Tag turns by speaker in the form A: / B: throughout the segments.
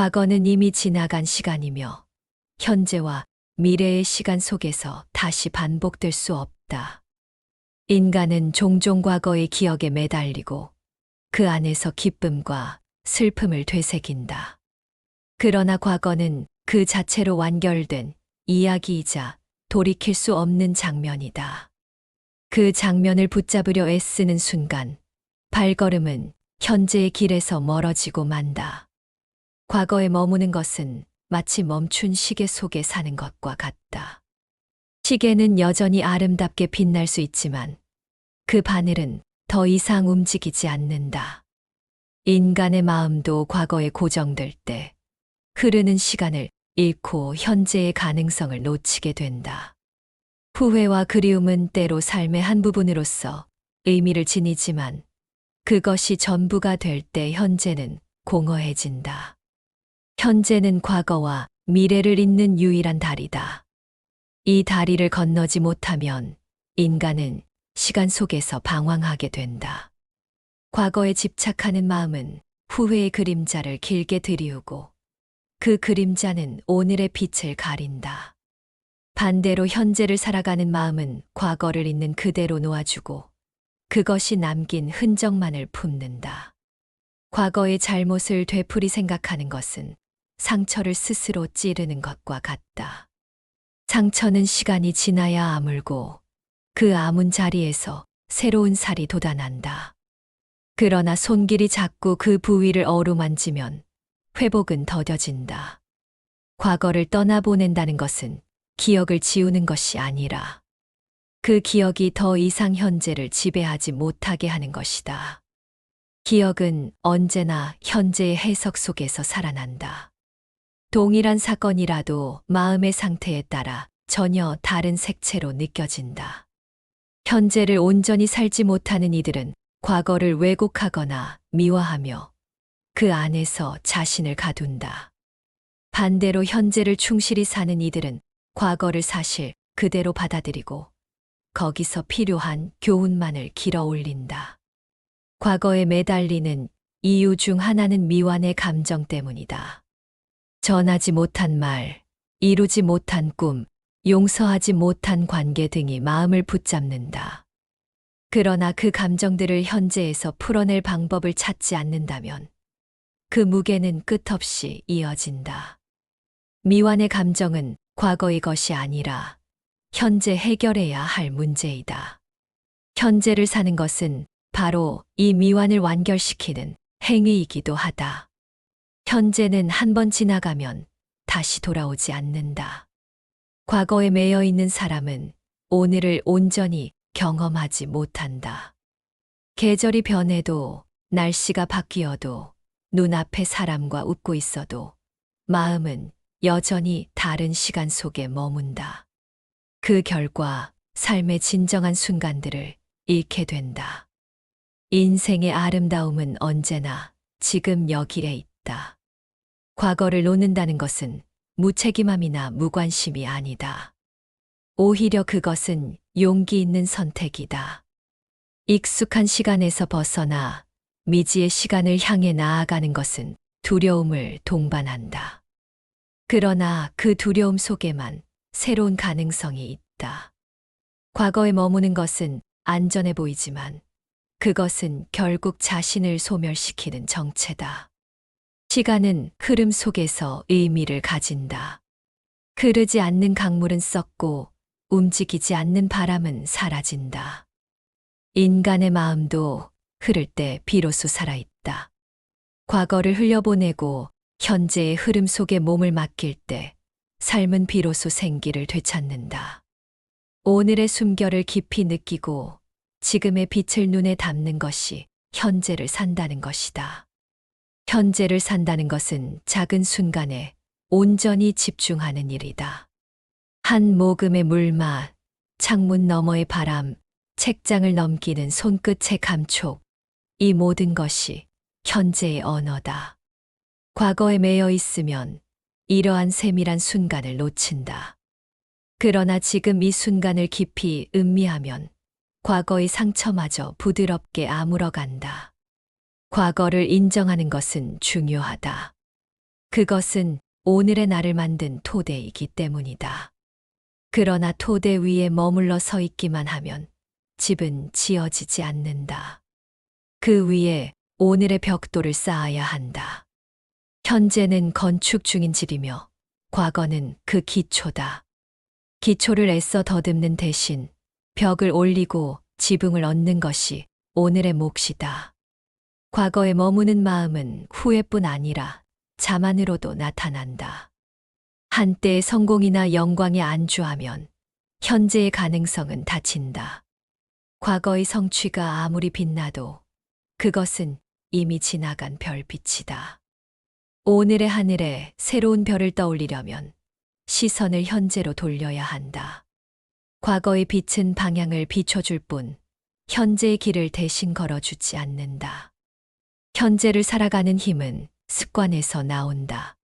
A: 과거는 이미 지나간 시간이며 현재와 미래의 시간 속에서 다시 반복될 수 없다. 인간은 종종 과거의 기억에 매달리고 그 안에서 기쁨과 슬픔을 되새긴다. 그러나 과거는 그 자체로 완결된 이야기이자 돌이킬 수 없는 장면이다. 그 장면을 붙잡으려 애쓰는 순간 발걸음은 현재의 길에서 멀어지고 만다. 과거에 머무는 것은 마치 멈춘 시계 속에 사는 것과 같다. 시계는 여전히 아름답게 빛날 수 있지만 그 바늘은 더 이상 움직이지 않는다. 인간의 마음도 과거에 고정될 때 흐르는 시간을 잃고 현재의 가능성을 놓치게 된다. 후회와 그리움은 때로 삶의 한 부분으로서 의미를 지니지만 그것이 전부가 될 때 현재는 공허해진다. 현재는 과거와 미래를 잇는 유일한 다리다. 이 다리를 건너지 못하면 인간은 시간 속에서 방황하게 된다. 과거에 집착하는 마음은 후회의 그림자를 길게 들이우고 그 그림자는 오늘의 빛을 가린다. 반대로 현재를 살아가는 마음은 과거를 있는 그대로 놓아주고 그것이 남긴 흔적만을 품는다. 과거의 잘못을 되풀이 생각하는 것은 상처를 스스로 찌르는 것과 같다. 상처는 시간이 지나야 아물고 그 아문 자리에서 새로운 살이 돋아난다. 그러나 손길이 자꾸 그 부위를 어루만지면 회복은 더뎌진다. 과거를 떠나보낸다는 것은 기억을 지우는 것이 아니라 그 기억이 더 이상 현재를 지배하지 못하게 하는 것이다. 기억은 언제나 현재의 해석 속에서 살아난다. 동일한 사건이라도 마음의 상태에 따라 전혀 다른 색채로 느껴진다. 현재를 온전히 살지 못하는 이들은 과거를 왜곡하거나 미화하며 그 안에서 자신을 가둔다. 반대로 현재를 충실히 사는 이들은 과거를 사실 그대로 받아들이고 거기서 필요한 교훈만을 길어 올린다. 과거에 매달리는 이유 중 하나는 미완의 감정 때문이다. 전하지 못한 말, 이루지 못한 꿈, 용서하지 못한 관계 등이 마음을 붙잡는다. 그러나 그 감정들을 현재에서 풀어낼 방법을 찾지 않는다면 그 무게는 끝없이 이어진다. 미완의 감정은 과거의 것이 아니라 현재 해결해야 할 문제이다. 현재를 사는 것은 바로 이 미완을 완결시키는 행위이기도 하다. 현재는 한 번 지나가면 다시 돌아오지 않는다. 과거에 매여 있는 사람은 오늘을 온전히 경험하지 못한다. 계절이 변해도 날씨가 바뀌어도 눈앞에 사람과 웃고 있어도 마음은 여전히 다른 시간 속에 머문다. 그 결과 삶의 진정한 순간들을 잃게 된다. 인생의 아름다움은 언제나 지금 여기에 있다. 과거를 놓는다는 것은 무책임함이나 무관심이 아니다. 오히려 그것은 용기 있는 선택이다. 익숙한 시간에서 벗어나 미지의 시간을 향해 나아가는 것은 두려움을 동반한다. 그러나 그 두려움 속에만 새로운 가능성이 있다. 과거에 머무는 것은 안전해 보이지만 그것은 결국 자신을 소멸시키는 정체다. 시간은 흐름 속에서 의미를 가진다. 흐르지 않는 강물은 썩고 움직이지 않는 바람은 사라진다. 인간의 마음도 흐를 때 비로소 살아있다. 과거를 흘려보내고 현재의 흐름 속에 몸을 맡길 때 삶은 비로소 생기를 되찾는다. 오늘의 숨결을 깊이 느끼고 지금의 빛을 눈에 담는 것이 현재를 산다는 것이다. 현재를 산다는 것은 작은 순간에 온전히 집중하는 일이다. 한 모금의 물맛, 창문 너머의 바람, 책장을 넘기는 손끝의 감촉, 이 모든 것이 현재의 언어다. 과거에 매여 있으면 이러한 세밀한 순간을 놓친다. 그러나 지금 이 순간을 깊이 음미하면 과거의 상처마저 부드럽게 아물어 간다. 과거를 인정하는 것은 중요하다. 그것은 오늘의 나를 만든 토대이기 때문이다. 그러나 토대 위에 머물러 서 있기만 하면 집은 지어지지 않는다. 그 위에 오늘의 벽돌을 쌓아야 한다. 현재는 건축 중인 집이며 과거는 그 기초다. 기초를 애써 더듬는 대신 벽을 올리고 지붕을 얻는 것이 오늘의 몫이다. 과거에 머무는 마음은 후회뿐 아니라 자만으로도 나타난다. 한때의 성공이나 영광에 안주하면 현재의 가능성은 닫힌다. 과거의 성취가 아무리 빛나도 그것은 이미 지나간 별빛이다. 오늘의 하늘에 새로운 별을 떠올리려면 시선을 현재로 돌려야 한다. 과거의 빛은 방향을 비춰줄 뿐 현재의 길을 대신 걸어주지 않는다. 현재를 살아가는 힘은 습관에서 나온다.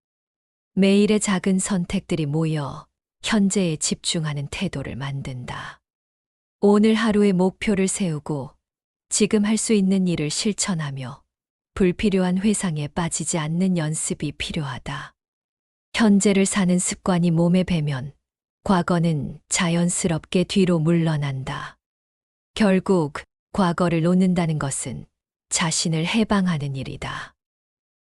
A: 매일의 작은 선택들이 모여 현재에 집중하는 태도를 만든다. 오늘 하루의 목표를 세우고 지금 할 수 있는 일을 실천하며 불필요한 회상에 빠지지 않는 연습이 필요하다. 현재를 사는 습관이 몸에 배면 과거는 자연스럽게 뒤로 물러난다. 결국 과거를 놓는다는 것은 자신을 해방하는 일이다.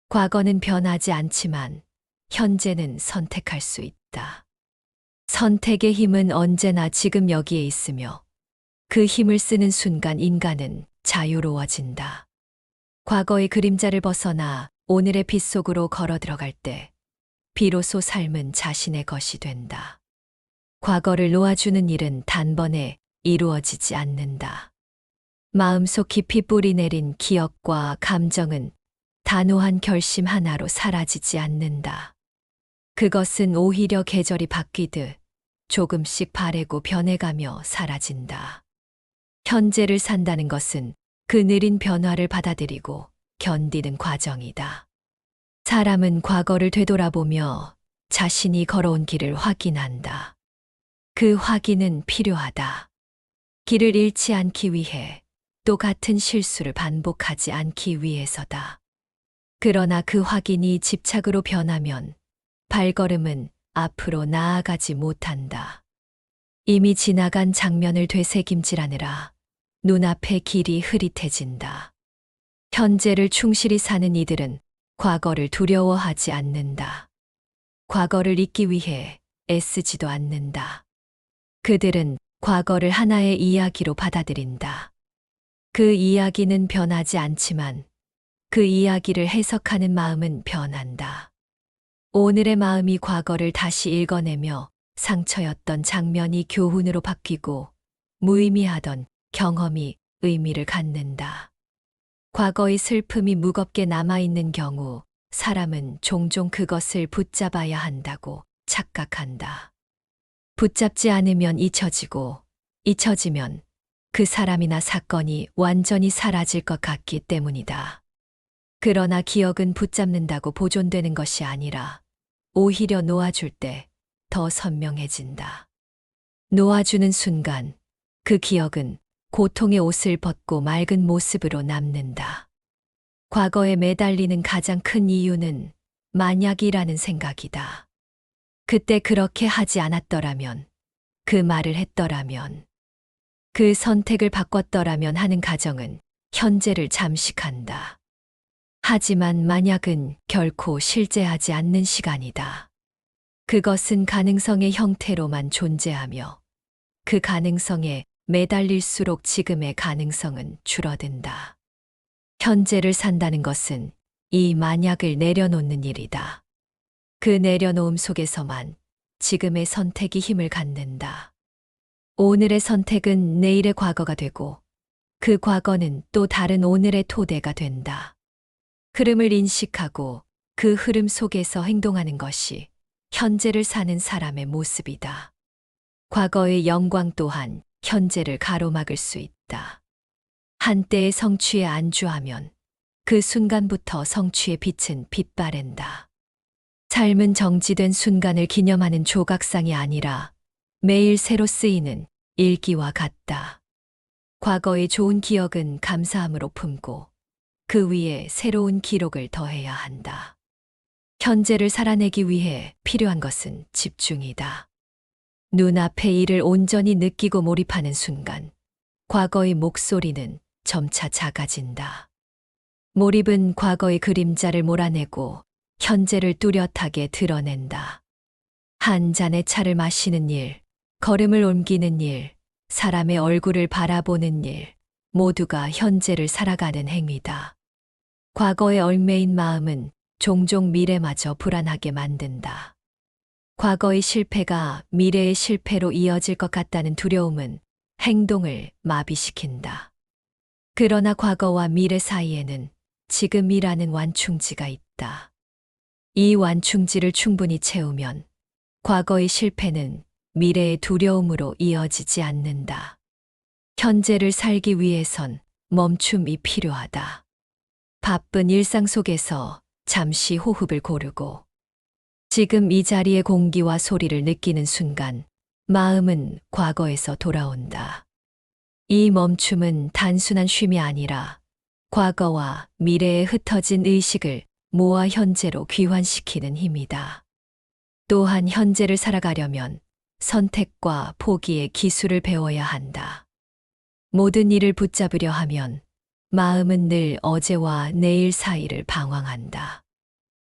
A: 과거는 변하지 않지만 현재는 선택할 수 있다. 선택의 힘은 언제나 지금 여기에 있으며 그 힘을 쓰는 순간 인간은 자유로워진다. 과거의 그림자를 벗어나 오늘의 빛 속으로 걸어 들어갈 때 비로소 삶은 자신의 것이 된다. 과거를 놓아주는 일은 단번에 이루어지지 않는다. 마음속 깊이 뿌리 내린 기억과 감정은 단호한 결심 하나로 사라지지 않는다. 그것은 오히려 계절이 바뀌듯 조금씩 바래고 변해가며 사라진다. 현재를 산다는 것은 그 느린 변화를 받아들이고 견디는 과정이다. 사람은 과거를 되돌아보며 자신이 걸어온 길을 확인한다. 그 확인은 필요하다. 길을 잃지 않기 위해 또 같은 실수를 반복하지 않기 위해서다. 그러나 그 확인이 집착으로 변하면 발걸음은 앞으로 나아가지 못한다. 이미 지나간 장면을 되새김질하느라 눈앞의 길이 흐릿해진다. 현재를 충실히 사는 이들은 과거를 두려워하지 않는다. 과거를 잊기 위해 애쓰지도 않는다. 그들은 과거를 하나의 이야기로 받아들인다. 그 이야기는 변하지 않지만 그 이야기를 해석하는 마음은 변한다. 오늘의 마음이 과거를 다시 읽어내며 상처였던 장면이 교훈으로 바뀌고 무의미하던 경험이 의미를 갖는다. 과거의 슬픔이 무겁게 남아있는 경우 사람은 종종 그것을 붙잡아야 한다고 착각한다. 붙잡지 않으면 잊혀지고 잊혀지면 그 사람이나 사건이 완전히 사라질 것 같기 때문이다. 그러나 기억은 붙잡는다고 보존되는 것이 아니라 오히려 놓아줄 때 더 선명해진다. 놓아주는 순간 그 기억은 고통의 옷을 벗고 맑은 모습으로 남는다. 과거에 매달리는 가장 큰 이유는 만약이라는 생각이다. 그때 그렇게 하지 않았더라면, 그 말을 했더라면, 그 선택을 바꿨더라면 하는 가정은 현재를 잠식한다. 하지만 만약은 결코 실제하지 않는 시간이다. 그것은 가능성의 형태로만 존재하며 그 가능성에 매달릴수록 지금의 가능성은 줄어든다. 현재를 산다는 것은 이 만약을 내려놓는 일이다. 그 내려놓음 속에서만 지금의 선택이 힘을 갖는다. 오늘의 선택은 내일의 과거가 되고 그 과거는 또 다른 오늘의 토대가 된다. 흐름을 인식하고 그 흐름 속에서 행동하는 것이 현재를 사는 사람의 모습이다. 과거의 영광 또한 현재를 가로막을 수 있다. 한때의 성취에 안주하면 그 순간부터 성취의 빛은 빛바랜다. 삶은 정지된 순간을 기념하는 조각상이 아니라 매일 새로 쓰이는 일기와 같다. 과거의 좋은 기억은 감사함으로 품고 그 위에 새로운 기록을 더해야 한다. 현재를 살아내기 위해 필요한 것은 집중이다. 눈앞의 일을 온전히 느끼고 몰입하는 순간, 과거의 목소리는 점차 작아진다. 몰입은 과거의 그림자를 몰아내고 현재를 뚜렷하게 드러낸다. 한 잔의 차를 마시는 일, 걸음을 옮기는 일, 사람의 얼굴을 바라보는 일, 모두가 현재를 살아가는 행위다. 과거에 얽매인 마음은 종종 미래마저 불안하게 만든다. 과거의 실패가 미래의 실패로 이어질 것 같다는 두려움은 행동을 마비시킨다. 그러나 과거와 미래 사이에는 지금이라는 완충지가 있다. 이 완충지를 충분히 채우면 과거의 실패는 미래의 두려움으로 이어지지 않는다. 현재를 살기 위해선 멈춤이 필요하다. 바쁜 일상 속에서 잠시 호흡을 고르고 지금 이 자리의 공기와 소리를 느끼는 순간 마음은 과거에서 돌아온다. 이 멈춤은 단순한 쉼이 아니라 과거와 미래에 흩어진 의식을 모아 현재로 귀환시키는 힘이다. 또한 현재를 살아가려면 선택과 포기의 기술을 배워야 한다. 모든 일을 붙잡으려 하면 마음은 늘 어제와 내일 사이를 방황한다.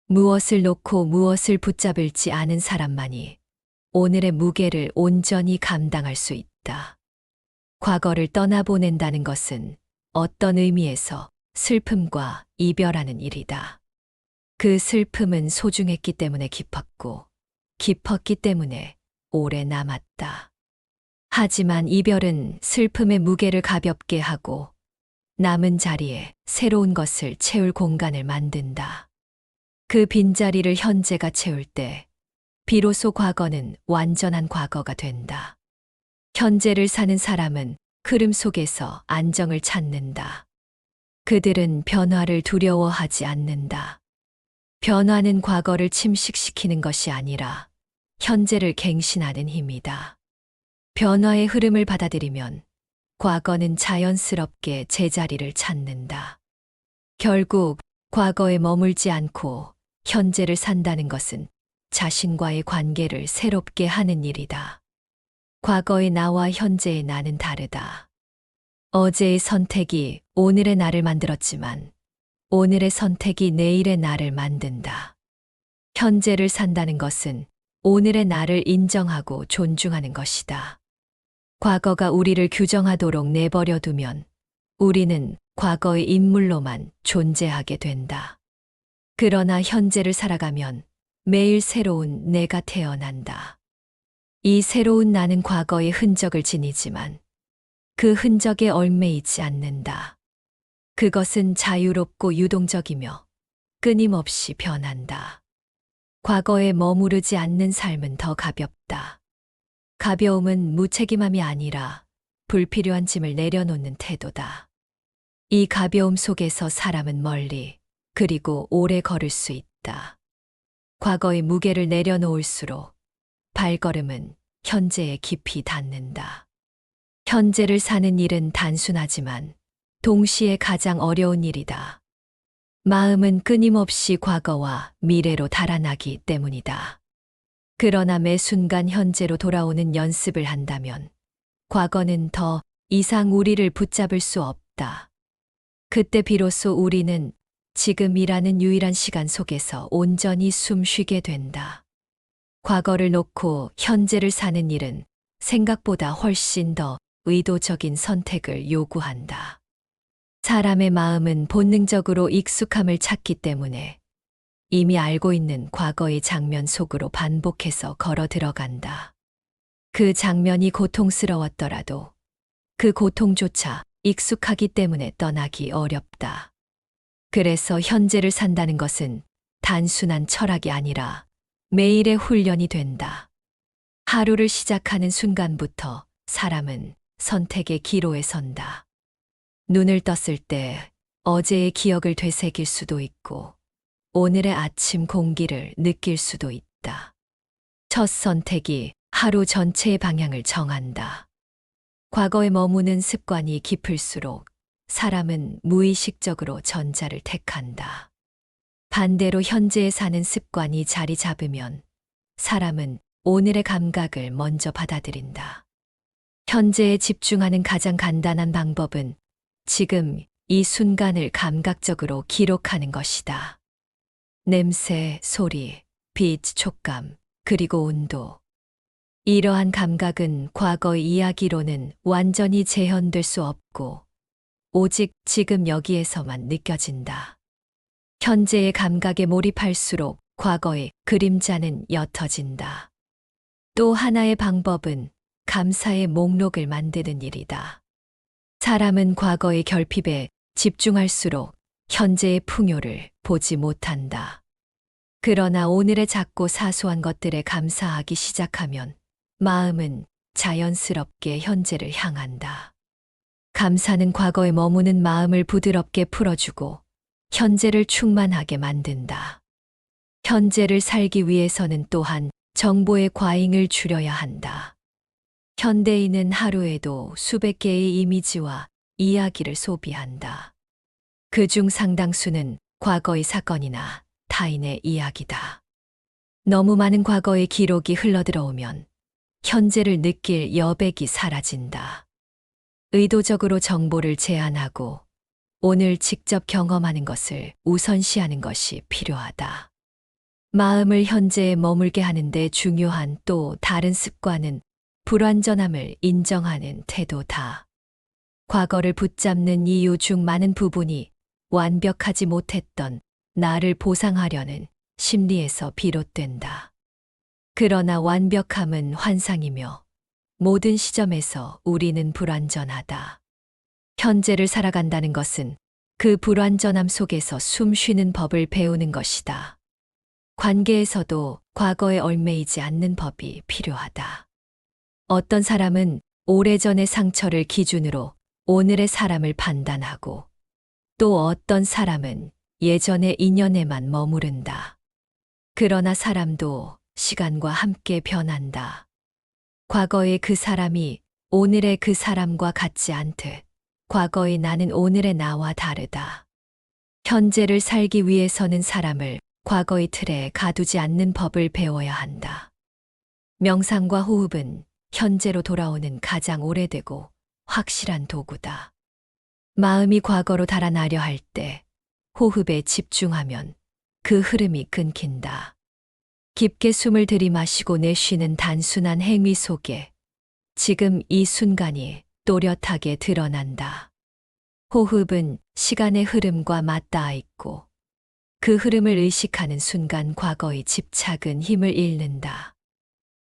A: 무엇을 놓고 무엇을 붙잡을지 아는 사람만이 오늘의 무게를 온전히 감당할 수 있다. 과거를 떠나보낸다는 것은 어떤 의미에서 슬픔과 이별하는 일이다. 그 슬픔은 소중했기 때문에 깊었고, 깊었기 때문에 오래 남았다. 하지만 이별은 슬픔의 무게를 가볍게 하고 남은 자리에 새로운 것을 채울 공간을 만든다. 그 빈자리를 현재가 채울 때 비로소 과거는 완전한 과거가 된다. 현재를 사는 사람은 흐름 속에서 안정을 찾는다. 그들은 변화를 두려워하지 않는다. 변화는 과거를 침식시키는 것이 아니라 현재를 갱신하는 힘이다. 변화의 흐름을 받아들이면 과거는 자연스럽게 제자리를 찾는다. 결국 과거에 머물지 않고 현재를 산다는 것은 자신과의 관계를 새롭게 하는 일이다. 과거의 나와 현재의 나는 다르다. 어제의 선택이 오늘의 나를 만들었지만 오늘의 선택이 내일의 나를 만든다. 현재를 산다는 것은 오늘의 나를 인정하고 존중하는 것이다. 과거가 우리를 규정하도록 내버려 두면 우리는 과거의 인물로만 존재하게 된다. 그러나 현재를 살아가면 매일 새로운 내가 태어난다. 이 새로운 나는 과거의 흔적을 지니지만 그 흔적에 얽매이지 않는다. 그것은 자유롭고 유동적이며 끊임없이 변한다. 과거에 머무르지 않는 삶은 더 가볍다. 가벼움은 무책임함이 아니라 불필요한 짐을 내려놓는 태도다. 이 가벼움 속에서 사람은 멀리 그리고 오래 걸을 수 있다. 과거의 무게를 내려놓을수록 발걸음은 현재에 깊이 닿는다. 현재를 사는 일은 단순하지만 동시에 가장 어려운 일이다. 마음은 끊임없이 과거와 미래로 달아나기 때문이다. 그러나 매 순간 현재로 돌아오는 연습을 한다면 과거는 더 이상 우리를 붙잡을 수 없다. 그때 비로소 우리는 지금이라는 유일한 시간 속에서 온전히 숨 쉬게 된다. 과거를 놓고 현재를 사는 일은 생각보다 훨씬 더 의도적인 선택을 요구한다. 사람의 마음은 본능적으로 익숙함을 찾기 때문에 이미 알고 있는 과거의 장면 속으로 반복해서 걸어 들어간다. 그 장면이 고통스러웠더라도 그 고통조차 익숙하기 때문에 떠나기 어렵다. 그래서 현재를 산다는 것은 단순한 철학이 아니라 매일의 훈련이 된다. 하루를 시작하는 순간부터 사람은 선택의 기로에 선다. 눈을 떴을 때 어제의 기억을 되새길 수도 있고 오늘의 아침 공기를 느낄 수도 있다. 첫 선택이 하루 전체의 방향을 정한다. 과거에 머무는 습관이 깊을수록 사람은 무의식적으로 전자를 택한다. 반대로 현재에 사는 습관이 자리 잡으면 사람은 오늘의 감각을 먼저 받아들인다. 현재에 집중하는 가장 간단한 방법은 지금 이 순간을 감각적으로 기록하는 것이다. 냄새, 소리, 빛, 촉감, 그리고 온도. 이러한 감각은 과거의 이야기로는 완전히 재현될 수 없고, 오직 지금 여기에서만 느껴진다. 현재의 감각에 몰입할수록 과거의 그림자는 옅어진다. 또 하나의 방법은 감사의 목록을 만드는 일이다. 사람은 과거의 결핍에 집중할수록 현재의 풍요를 보지 못한다. 그러나 오늘의 작고 사소한 것들에 감사하기 시작하면 마음은 자연스럽게 현재를 향한다. 감사는 과거에 머무는 마음을 부드럽게 풀어주고 현재를 충만하게 만든다. 현재를 살기 위해서는 또한 정보의 과잉을 줄여야 한다. 현대인은 하루에도 수백 개의 이미지와 이야기를 소비한다. 그중 상당수는 과거의 사건이나 타인의 이야기다. 너무 많은 과거의 기록이 흘러들어오면 현재를 느낄 여백이 사라진다. 의도적으로 정보를 제한하고 오늘 직접 경험하는 것을 우선시하는 것이 필요하다. 마음을 현재에 머물게 하는데 중요한 또 다른 습관은 불완전함을 인정하는 태도다. 과거를 붙잡는 이유 중 많은 부분이 완벽하지 못했던 나를 보상하려는 심리에서 비롯된다. 그러나 완벽함은 환상이며 모든 시점에서 우리는 불완전하다. 현재를 살아간다는 것은 그 불완전함 속에서 숨 쉬는 법을 배우는 것이다. 관계에서도 과거에 얽매이지 않는 법이 필요하다. 어떤 사람은 오래전의 상처를 기준으로 오늘의 사람을 판단하고 또 어떤 사람은 예전의 인연에만 머무른다. 그러나 사람도 시간과 함께 변한다. 과거의 그 사람이 오늘의 그 사람과 같지 않듯 과거의 나는 오늘의 나와 다르다. 현재를 살기 위해서는 사람을 과거의 틀에 가두지 않는 법을 배워야 한다. 명상과 호흡은 현재로 돌아오는 가장 오래되고 확실한 도구다. 마음이 과거로 달아나려 할 때 호흡에 집중하면 그 흐름이 끊긴다. 깊게 숨을 들이마시고 내쉬는 단순한 행위 속에 지금 이 순간이 또렷하게 드러난다. 호흡은 시간의 흐름과 맞닿아 있고 그 흐름을 의식하는 순간 과거의 집착은 힘을 잃는다.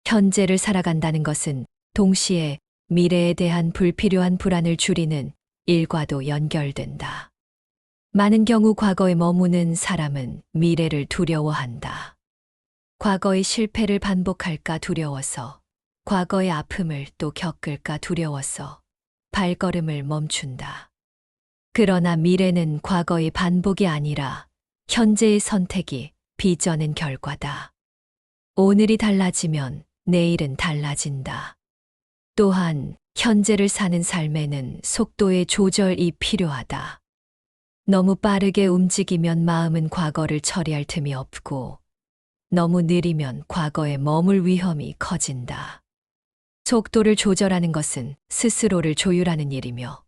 A: 현재를 살아간다는 것은 동시에 미래에 대한 불필요한 불안을 줄이는 일과도 연결된다. 많은 경우 과거에 머무는 사람은 미래를 두려워한다. 과거의 실패를 반복할까 두려워서, 과거의 아픔을 또 겪을까 두려워서 발걸음을 멈춘다. 그러나 미래는 과거의 반복이 아니라 현재의 선택이 빚어낸 결과다. 오늘이 달라지면 내일은 달라진다. 또한 현재를 사는 삶에는 속도의 조절이 필요하다. 너무 빠르게 움직이면 마음은 과거를 처리할 틈이 없고 너무 느리면 과거에 머물 위험이 커진다. 속도를 조절하는 것은 스스로를 조율하는 일이며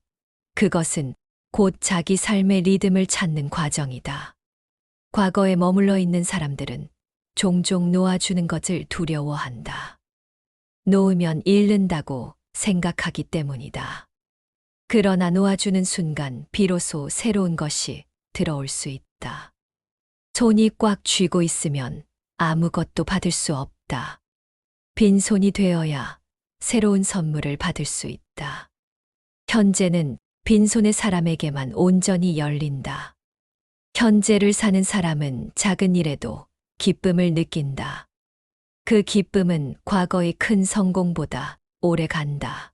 A: 그것은 곧 자기 삶의 리듬을 찾는 과정이다. 과거에 머물러 있는 사람들은 종종 놓아주는 것을 두려워한다. 놓으면 잃는다고 생각하기 때문이다. 그러나 놓아주는 순간 비로소 새로운 것이 들어올 수 있다. 손이 꽉 쥐고 있으면 아무것도 받을 수 없다. 빈손이 되어야 새로운 선물을 받을 수 있다. 현재는 빈손의 사람에게만 온전히 열린다. 현재를 사는 사람은 작은 일에도 기쁨을 느낀다. 그 기쁨은 과거의 큰 성공보다 오래 간다.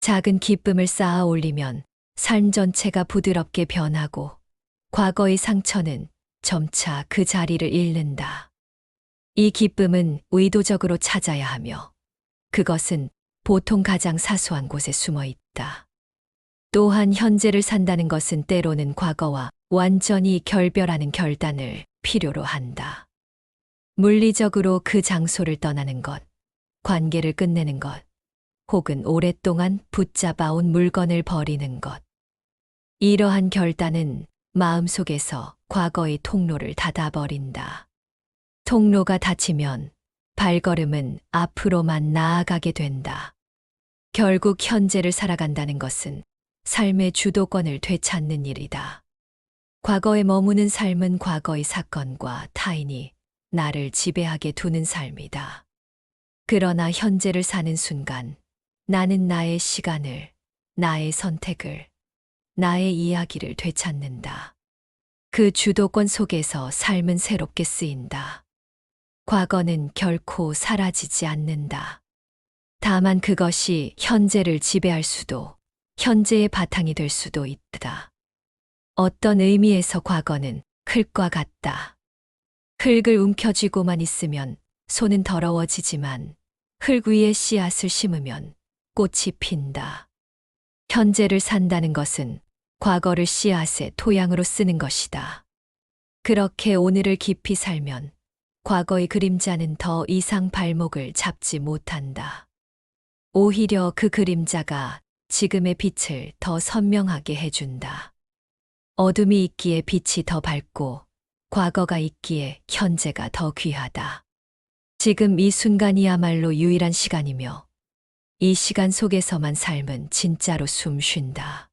A: 작은 기쁨을 쌓아 올리면 삶 전체가 부드럽게 변하고 과거의 상처는 점차 그 자리를 잃는다. 이 기쁨은 의도적으로 찾아야 하며 그것은 보통 가장 사소한 곳에 숨어 있다. 또한 현재를 산다는 것은 때로는 과거와 완전히 결별하는 결단을 필요로 한다. 물리적으로 그 장소를 떠나는 것, 관계를 끝내는 것, 혹은 오랫동안 붙잡아온 물건을 버리는 것. 이러한 결단은 마음속에서 과거의 통로를 닫아버린다. 통로가 닫히면 발걸음은 앞으로만 나아가게 된다. 결국 현재를 살아간다는 것은 삶의 주도권을 되찾는 일이다. 과거에 머무는 삶은 과거의 사건과 타인이 나를 지배하게 두는 삶이다. 그러나 현재를 사는 순간 나는 나의 시간을, 나의 선택을, 나의 이야기를 되찾는다. 그 주도권 속에서 삶은 새롭게 쓰인다. 과거는 결코 사라지지 않는다. 다만 그것이 현재를 지배할 수도, 현재의 바탕이 될 수도 있다. 어떤 의미에서 과거는 흙과 같다. 흙을 움켜쥐고만 있으면 손은 더러워지지만 흙 위에 씨앗을 심으면 꽃이 핀다. 현재를 산다는 것은 과거를 씨앗의 토양으로 쓰는 것이다. 그렇게 오늘을 깊이 살면 과거의 그림자는 더 이상 발목을 잡지 못한다. 오히려 그 그림자가 지금의 빛을 더 선명하게 해준다. 어둠이 있기에 빛이 더 밝고 과거가 있기에 현재가 더 귀하다. 지금 이 순간이야말로 유일한 시간이며 이 시간 속에서만 삶은 진짜로 숨 쉰다.